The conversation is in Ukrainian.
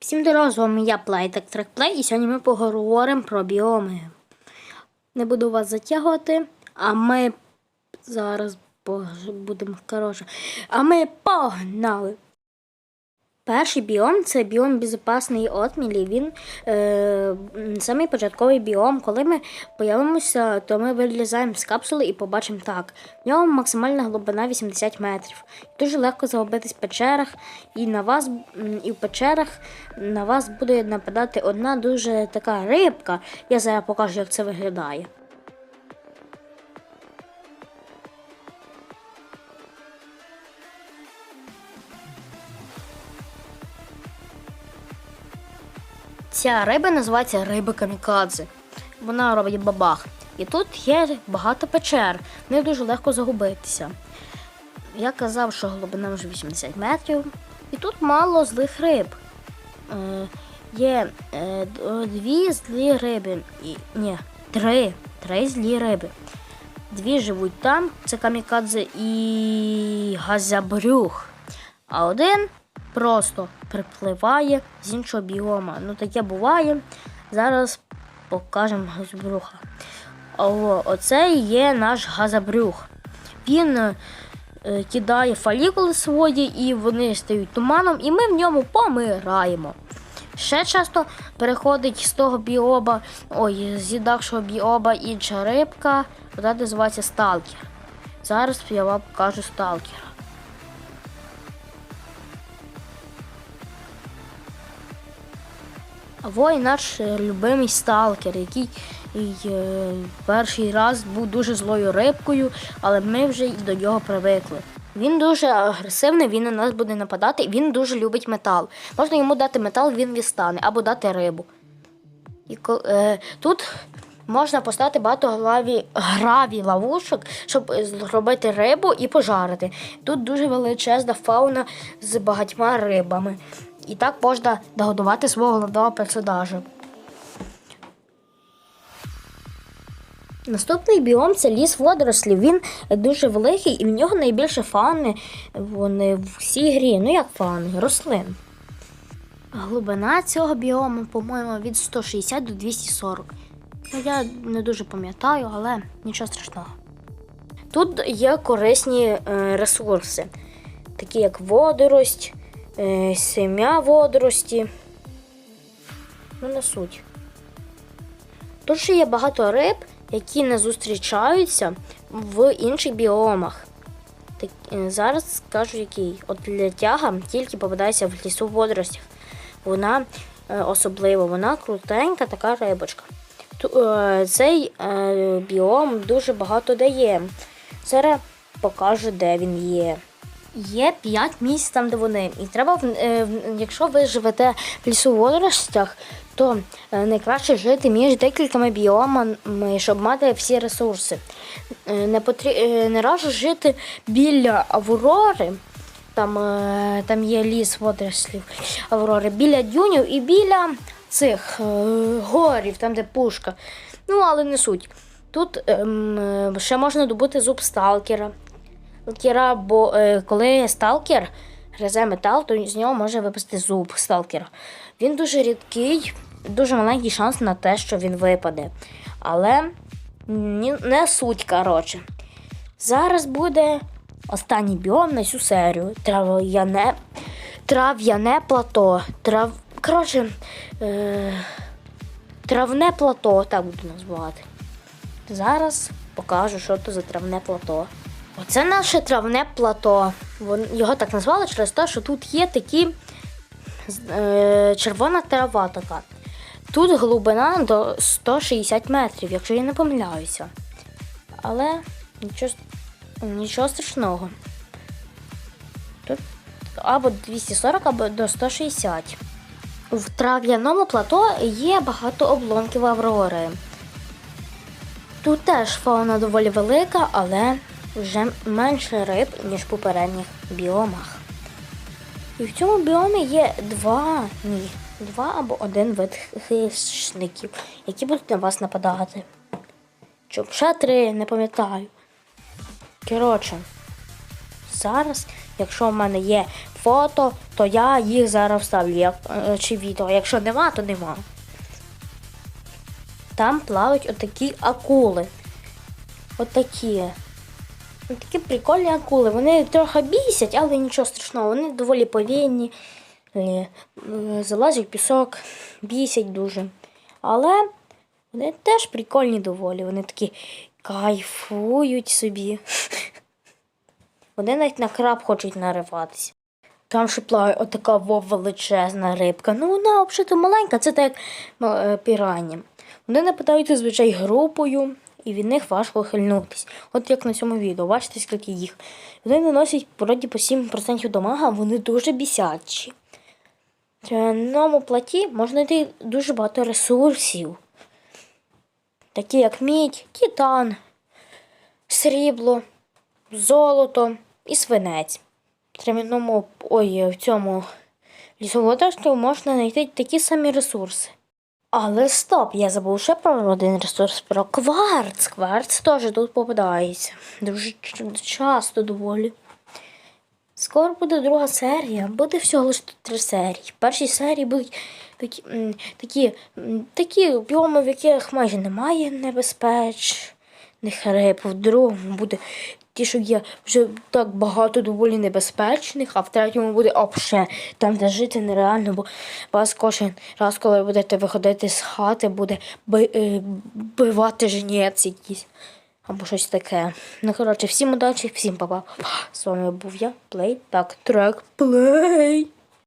Всім дорого, з вами я Плейтек Трекплей, і сьогодні ми поговоримо про біоми. Не буду вас затягувати, а ми зараз будемо коротше. А ми погнали! Перший біом це біом безпечний отмілі. Він е, самий початковий біом. Коли ми появимося, то ми вилізаємо з капсули і побачимо так. В нього максимальна глибина 80 метрів. Дуже легко загубитись в печерах, і на вас і в печерах на вас буде нападати одна дуже така рибка. Я зараз покажу, як це виглядає. Ця риба називається риба камікадзе. Вона робить бабах. І тут є багато печер, в них дуже легко загубитися. Я казав, що глибина вже 80 метрів. І тут мало злих риб. Е, є е, дві злі риби. І, ні, три. Три злі риби. Дві живуть там, це камікадзе і газабрюх. А один просто припливає з іншого біома. Ну таке буває. Зараз покажемо газабрюха. О, оце є наш газабрюх. Він е, кидає фолікули свої, і вони стають туманом, і ми в ньому помираємо. Ще часто переходить з того біоба, ой, з їдакшого біоба інша рибка, вона називається сталкер. Зараз я вам покажу сталкера. А во і наш е, любимий сталкер, який е, перший раз був дуже злою рибкою, але ми вже й до нього привикли. Він дуже агресивний, він на нас буде нападати, і він дуже любить метал. Можна йому дати метал, він відстане, або дати рибу. І е, тут можна поставити багато граві ловушок, щоб зробити рибу і пожарити. Тут дуже величезна фауна з багатьма рибами. І так можна догодувати свого головного персонажа. Наступний біом це ліс водорослів. Він дуже великий і в нього найбільше фауни вони в всій грі. Ну як фауни, рослин. Глибина цього біому, по-моєму, від 160 до 240. Ну, я не дуже пам'ятаю, але нічого страшного. Тут є корисні е, ресурси, такі як водорость, е, сем'я водорості. Ну, не суть. Тут ще є багато риб, які не зустрічаються в інших біомах. Так, е, зараз скажу який. От для тяга тільки попадається в лісу водоростів. Вона е, особлива, вона крутенька така рибочка. Ту- е, Цей е, біом дуже багато дає. Зараз покажу, де він є. Є 5 місць там, де вони. І треба, е, якщо ви живете в лісу водоростях, то е, найкраще жити між декількома біомами, щоб мати всі ресурси. Е, Не, потрі... не раджу жити біля Аврори. Там, там є ліс водорослів Аврори, біля дюнів і біля цих горів, там де пушка. Ну, але не суть. Тут ем, ще можна добути зуб сталкера. Сталкера, бо е, коли сталкер гризе метал, то з нього може випасти зуб сталкера. Він дуже рідкий, дуже маленький шанс на те, що він випаде. Але не суть, коротше. Зараз буде останній біом на цю серію. Трав'яне, трав'яне плато. Трав... Коротше, е... травне плато, так буду назвати. Зараз покажу, що це за травне плато. Оце наше травне плато. Його так назвали через те, що тут є такі е, червона трава така. Тут глибина до 160 метрів, якщо я не помиляюся. Але нічого, нічого страшного. Тут або 240, або до 160. В трав'яному плато є багато обломків Аврори. Тут теж фауна доволі велика, але вже менше риб, ніж в попередніх біомах. І в цьому біомі є два, ні, два або один вид хищників, які будуть на вас нападати. Чи ще три, не пам'ятаю. Коротше, зараз, якщо в мене є фото, то я їх зараз вставлю. Як, е, чи відео. Якщо нема, то нема. Там плавають отакі акули. Отакі. Такі прикольні акули. Вони трохи бісять, але нічого страшного. Вони доволі повільні. Е, е, Залазять в пісок, бісять дуже. Але вони теж прикольні доволі. Вони такі кайфують собі. Вони навіть на краб хочуть нариватися. Там ще плаває отака величезна рибка. Ну вона взагалі маленька, це так як е, пірані. Вони нападають зазвичай групою, і від них важко хильнутись. От як на цьому відео, бачите, скільки їх. Вони наносять вроді по 7% дамага, вони дуже бісячі. На новому платі можна знайти дуже багато ресурсів, такі як мідь, титан, срібло, золото і свинець. В тремінному, ой, в цьому лісоводорстві можна знайти такі самі ресурси. Але стоп, я забув ще про один ресурс про кварц. Кварц теж тут попадається. Дуже часто доволі. Скоро буде друга серія, буде всього лише три серії. В першій серії будуть такі, такі, такі біоми, в яких майже немає небезпечних риб. В другому буде що є вже так багато доволі небезпечних, а в третьому буде обше, там, де жити нереально, бо вас кожен раз, коли будете виходити з хати, буде е, бивати жнець якийсь. Або щось таке. Ну, коротше, всім удачі, всім па-па. З вами був я, Плей. Так, трек, плей.